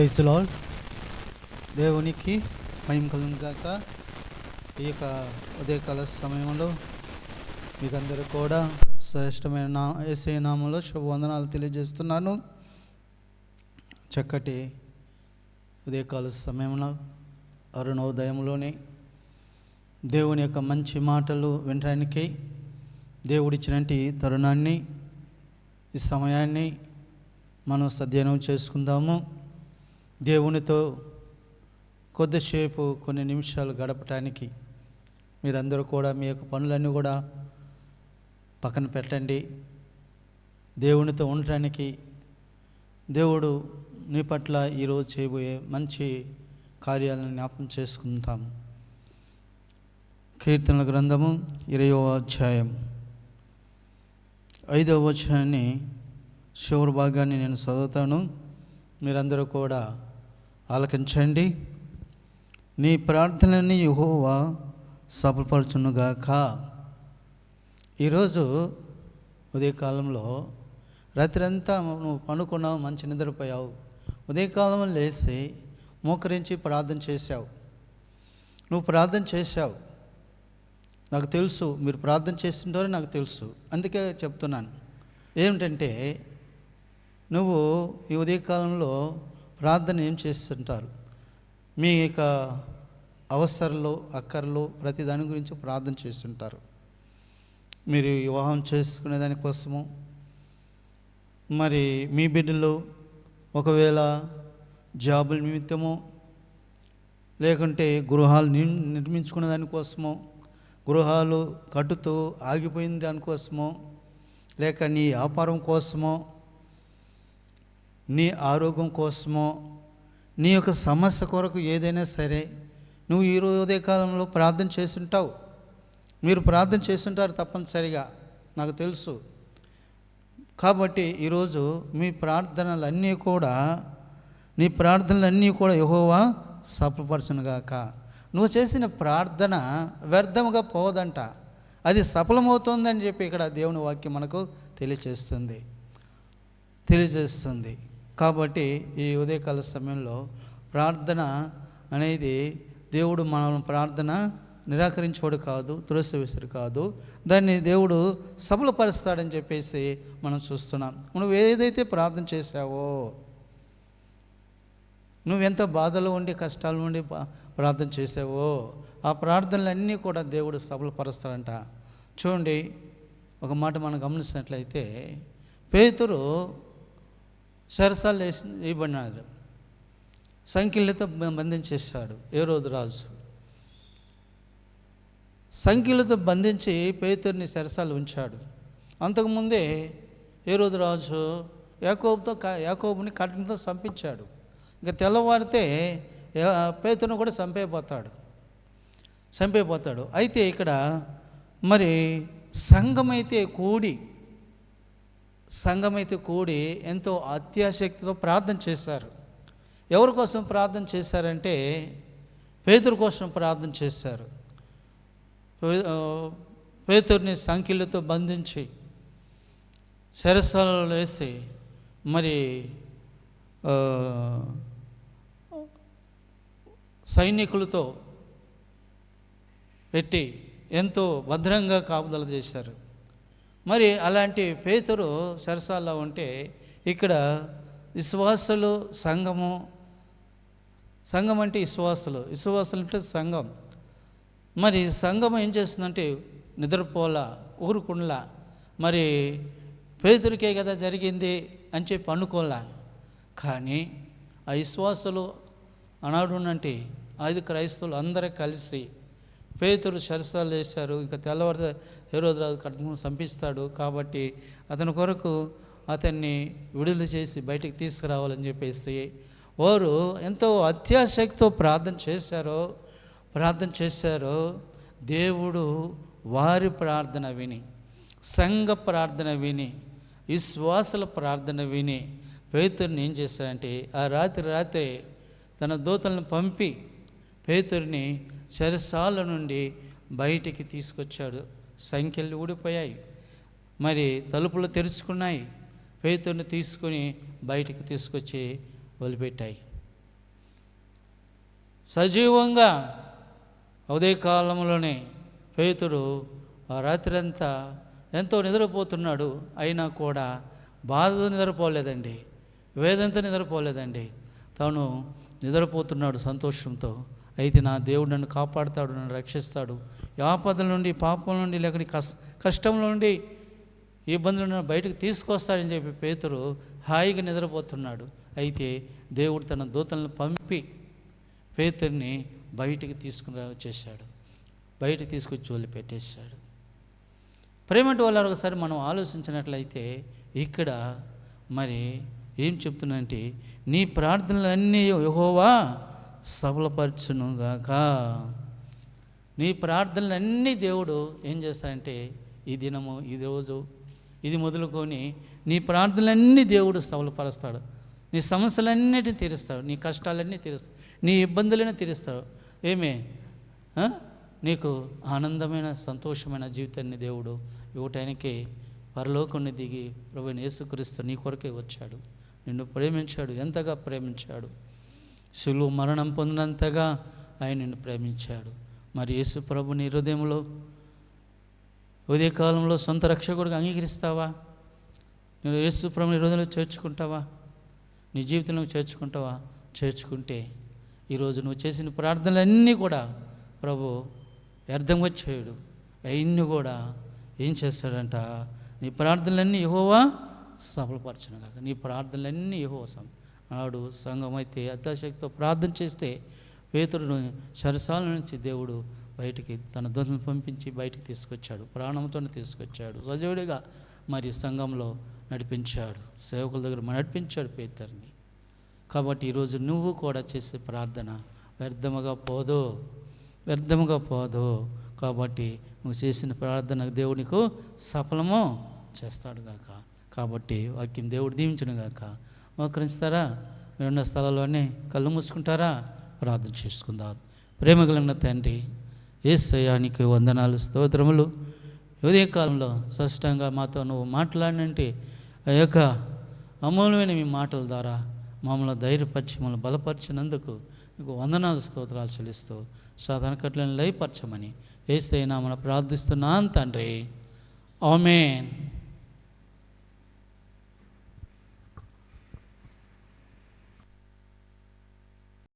Praise Lal దేవునికి మహిమ కలుగాక ఈ యొక్క ఉదయకాల సమయంలో మీకందరూ కూడా శ్రేష్టమైన నా ఏసే నామంలో శుభవందనాలు తెలియజేస్తున్నాను. చక్కటి ఉదయకాల సమయంలో అరుణోదయంలోనే దేవుని యొక్క మంచి మాటలు వినడానికి దేవుడిచ్చినటి తరుణాన్ని ఈ సమయాన్ని మనం సద్యనం చేసుకుందాము. దేవునితో కొద్దిసేపు కొన్ని నిమిషాలు గడపటానికి మీరందరూ కూడా మీ యొక్క పనులన్నీ కూడా పక్కన పెట్టండి. దేవునితో ఉండటానికి దేవుడు నీ పట్ల ఈరోజు చేయబోయే మంచి కార్యాలను జ్ఞాపం చేసుకుంటాం కీర్తనల గ్రంథము ఇరవయో అధ్యాయం. ఐదవ అధ్యాయాన్ని శివరు భాగాన్ని నేను చదువుతాను. మీరందరూ కూడా ఆలకించండి. నీ ప్రార్థనని యహోవా సఫలపరచునుగాక. ఈరోజు ఉదయకాలంలో రాత్రంతా నువ్వు పనుకున్నావు మంచి నిద్రపోయావు. ఉదయకాలంలో లేచి మోకరించి ప్రార్థన చేశావు. నువ్వు ప్రార్థన చేశావు. నాకు తెలుసు మీరు ప్రార్థన చేస్తుంటారో నాకు తెలుసు. అందుకే చెప్తున్నాను. ఏమిటంటే నువ్వు ఈ ఉదయకాలంలో ప్రార్థన ఏం చేస్తుంటారు? మీ యొక్క అవసరాలు అక్కర్లు ప్రతి దాని గురించి ప్రార్థన చేస్తుంటారు. మీరు వివాహం చేసుకునే దానికోసము మరి మీ బిడ్డలు ఒకవేళ జాబుల నిమిత్తము లేకుంటే గృహాలు ని నిర్మించుకునే దానికోసమో గృహాలు కట్టుతూ ఆగిపోయిన దానికోసమో లేక నీ వ్యాపారం కోసమో నీ ఆరోగ్యం కోసమో నీ యొక్క సమస్య కొరకు ఏదైనా సరే నువ్వు ఈ రోజు ఉదయకాలంలో ప్రార్థన చేస్తుంటావు మీరు ప్రార్థన చేస్తుంటారు తప్పనిసరిగా నాకు తెలుసు. కాబట్టి ఈరోజు మీ ప్రార్థనలన్నీ కూడా నీ ప్రార్థనలన్నీ కూడా యహోవా సఫలపరచునుగాక. నువ్వు చేసిన ప్రార్థన వ్యర్థముగా పోదంట. అది సఫలమవుతుందని చెప్పి ఇక్కడ దేవుని వాక్యం మనకు తెలియచేస్తుంది. తెలియజేస్తుంది కాబట్టి ఈ ఉదయకాల సమయంలో ప్రార్థన అనేది దేవుడు మన ప్రార్థన నిరాకరించుకోడు కాదు తులసివేసుడు కాదు. దాన్ని దేవుడు సఫలపరుస్తాడని చెప్పేసి మనం చూస్తున్నాం. నువ్వు ఏదైతే ప్రార్థన చేశావో నువ్వెంత బాధలో ఉండి కష్టాలు ఉండి ప్రార్థన చేసావో ఆ ప్రార్థనలన్నీ కూడా దేవుడు సఫలపరుస్తాడంట. చూడండి ఒక మాట మనం గమనించినట్లయితే పేతురు సరసాలు వేసి ఇవ్వబడినారు సంఖ్యలతో బంధించేశాడు ఏ రోజు. రాజు సంఖ్యలతో బంధించి పేతుర్ని సరసాలు ఉంచాడు. అంతకుముందే ఏ రోజు రాజు యాకోబుతో క- యాకోబుని కఠినతో చంపించాడు. ఇంకా తెల్లవారితే పేతును కూడా చంపైపోతాడు చంపైపోతాడు అయితే ఇక్కడ మరి సంఘమైతే కూడి సంఘమైతే కూడి ఎంతో అత్యాశక్తితో ప్రార్థన చేశారు. ఎవరి కోసం ప్రార్థన చేశారంటే పేతురు కోసం ప్రార్థన చేశారు. పేతుర్ని సంఖ్యలతో బంధించి శరసాలలో వేసి మరి సైనికులతో పెట్టి ఎంతో భద్రంగా కాపుదల చేశారు. మరి అలాంటి పేతురు సరసాల్లో ఉంటే ఇక్కడ విశ్వాసులు సంఘము సంఘం అంటే విశ్వాసులు. విశ్వాసులు అంటే సంఘం. మరి సంఘం ఏం చేస్తుందంటే నిద్రపోలా ఊరుకుండలా. మరి పేదరికే కదా జరిగింది అని చెప్పి అనుకోలా. కానీ ఆ విశ్వాసులు అనాడునంటే ఐదు క్రైస్తవులు అందరూ కలిసి పేతురు శరసాలు వేశారు ఇంకా తెల్లవారు హేరోద్రాజు కడుపు చంపిస్తాడు కాబట్టి అతని కొరకు అతన్ని విడుదల చేసి బయటికి తీసుకురావాలని చెప్పేసి వారు ఎంతో అత్యాశక్తితో ప్రార్థన చేశారో ప్రార్థన చేశారో దేవుడు వారి ప్రార్థన విని సంఘ ప్రార్థన విని విశ్వాసుల ప్రార్థన విని పేతుర్ని ఏం చేశారంటే ఆ రాత్రి రాత్రి తన దూతలను పంపి పేతుర్ని చెరసాల నుండి బయటికి తీసుకొచ్చాడు. సంఖ్యలు ఊడిపోయాయి. మరి తలుపులు తెరుచుకున్నాయి. పేతుర్ని తీసుకుని బయటికి తీసుకొచ్చి వదిలిపెట్టాయి. సజీవంగా ఉదయ కాలంలోనే పేతుడు ఆ రాత్రి అంతా ఎంతో నిద్రపోతున్నాడు. అయినా కూడా బాధతో నిద్రపోలేదండి. వేదంతో నిద్రపోలేదండి. తాను నిద్రపోతున్నాడు సంతోషంతో. అయితే నా దేవుడు నన్ను కాపాడుతాడు నన్ను రక్షిస్తాడు. ఆపదల నుండి పాపం నుండి లేక కష్ కష్టం నుండి ఇబ్బందుల నుండి బయటకు తీసుకొస్తాడని చెప్పి పేతురు హాయిగా నిద్రపోతున్నాడు. అయితే దేవుడు తన దూతలను పంపి పేతుర్ని బయటికి తీసుకుని వచ్చేసాడు బయట తీసుకొచ్చి వదిలిపెట్టేశాడు. ప్రేమటి వాళ్ళు ఒకసారి మనం ఆలోచించినట్లయితే ఇక్కడ మరి ఏం చెప్తున్నానంటే నీ ప్రార్థనలన్నీ యహోవా సఫలపరచునుగాక నీ ప్రార్థనలన్నీ దేవుడు ఏం చేస్తాడంటే ఈ దినము ఈ రోజు ఇది మొదలుకొని నీ ప్రార్థనలన్నీ దేవుడు సఫలపరుస్తాడు నీ సమస్యలన్నిటిని తీరుస్తాడు నీ కష్టాలన్నీ తీరుస్తాడు నీ ఇబ్బందులన్నీ తీరుస్తాడు. ఏమే? నీకు ఆనందమైన సంతోషమైన జీవితాన్ని దేవుడు ఇవ్వటానికి పరలోకుని దిగి ప్రభు యేసుక్రీస్తు నీ కొరకే వచ్చాడు. నిన్ను ప్రేమించాడు ఎంతగా ప్రేమించాడు. సులువు మరణం పొందినంతగా ఆయన నిన్ను ప్రేమించాడు. మరి యేసు ప్రభు నీ హృదయంలో ఉదయకాలంలో సొంత రక్షకుడిగా అంగీకరిస్తావా? నువ్వు యేసు ప్రభు నీ హృదయంలో చేర్చుకుంటావా? నీ జీవితంలో చేర్చుకుంటావా? చేర్చుకుంటే ఈరోజు నువ్వు చేసిన ప్రార్థనలన్నీ కూడా ప్రభు వ్యర్థంగా చేయడు అవన్నీ కూడా ఏం చేస్తాడంట? నీ ప్రార్థనలన్నీ యహోవా సఫలపరచను కాక నీ ప్రార్థనలన్నీ యహోవా సం నాడు సంఘం అయితే అత్యాశక్తితో ప్రార్థన చేస్తే పేతురును సరసాల నుంచి దేవుడు బయటికి తన ధ్వని పంపించి బయటికి తీసుకొచ్చాడు. ప్రాణంతో తీసుకొచ్చాడు. సజీవుడిగా మరి సంఘంలో నడిపించాడు. సేవకుల దగ్గర నడిపించాడు పేతర్ని. కాబట్టి ఈరోజు నువ్వు కూడా చేసే ప్రార్థన వ్యర్థముగా పోదు. వ్యర్థముగా పోదు. కాబట్టి నువ్వు చేసిన ప్రార్థన దేవునికి సఫలము చేస్తాడు గాక. కాబట్టి వాక్యం దేవుడు దీవించును గాక. మోకరిస్తారా మీరున్న స్థలాల్లోనే కళ్ళు మూసుకుంటారా? ప్రార్థన చేసుకుందాం. ప్రేమ కలిగిన తండ్రి ఏసయానికి వందనాలు స్తోత్రములు. ఉదయకాలంలో స్పష్టంగా మాతో నువ్వు మాట్లాడినంటే ఆ యొక్క అమూల్యమైన మీ మాటల ద్వారా మమ్మల్ని ధైర్యపరిచి మమ్మల్ని బలపరిచినందుకు నీకు వందనాలు స్తోత్రాలు చెల్లిస్తూ సాధారణ కట్లను లయపరచమని ఏసైనా మనం ప్రార్థిస్తున్నాను తండ్రి. ఆమెన్.